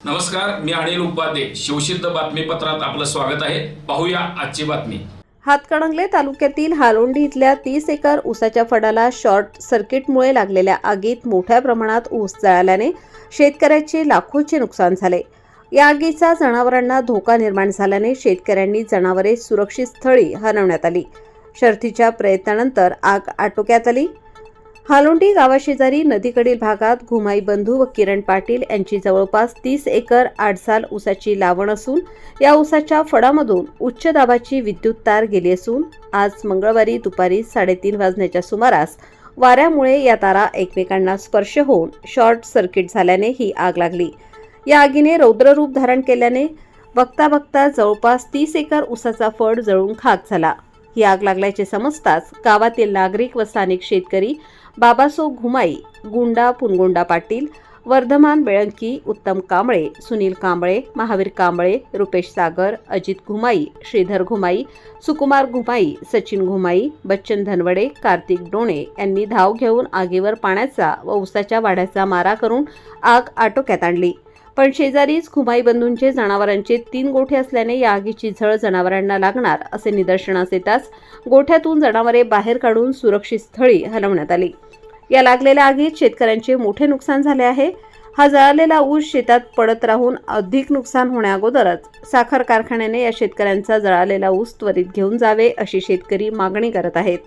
नमस्कार मी अनिल उपाध्ये. शिवसिद्ध बातमीपत्रात आपलं स्वागत आहे. पाहूया आजची बातमी. हातकणंगले तालुक्यातील हालोंडी इथल्या तीस एकर ऊसाच्या फडाला शॉर्ट सर्किटमुळे लागलेल्या आगीत मोठ्या प्रमाणात ऊस जळाल्याने शेतकऱ्याचे लाखोचे नुकसान झाले. या आगीचा जनावरांना धोका निर्माण झाल्याने शेतकऱ्यांनी जनावरे सुरक्षित स्थळी हलवण्यात आली. शर्थीच्या प्रयत्नानंतर आग आटोक्यात आली. हालोंडी गावाशेजारी नदीकडील भागात घुमाई बंधू व किरण पाटील यांची जवळपास तीस एकर आडसाल ऊसाची लावण असून या ऊसाच्या फडामधून उच्च दाबाची विद्युत तार गेली असून आज मंगळवारी दुपारी साडेतीन वाजण्याच्या सुमारास वाऱ्यामुळे या तारा एकमेकांना स्पर्श होऊन शॉर्ट सर्किट झाल्याने ही आग लागली. या आगीने रौद्ररूप धारण केल्याने बघता बघता जवळपास तीस एकर ऊसाचा फड जळून खाक झाला. ही आग लागल्याचे समजताच गावातील नागरिक व स्थानिक शेतकरी बाबासो घुमाई गुंडा पुनगुंडा पाटील वर्धमान बेळंकी उत्तम कांबळे सुनील कांबळे महावीर कांबळे रुपेश सागर अजित घुमाई श्रीधर घुमाई सुकुमार घुमाई सचिन घुमाई बच्चन धनवडे कार्तिक डोणे यांनी धाव घेऊन आगीवर पाण्याचा व उसाच्या वाढ्याचा मारा करून आग आटोक्यात आणली. पण शेजारीच खुमाई बंधूंचे जनावरांचे तीन गोठे असल्याने या आगीची झळ जनावरांना लागणार असे निदर्शनास येताच गोठ्यातून जनावरे बाहेर काढून सुरक्षित स्थळी हलवण्यात आली. या लागलेल्या आगीत शेतकऱ्यांचे मोठे नुकसान झाले आहे. हा जळालेला ऊस शेतात पडत राहून अधिक नुकसान होण्याअगोदरच साखर कारखान्याने या शेतकऱ्यांचा जळालेला ऊस त्वरित घेऊन जावे अशी शेतकरी मागणी करत आहेत.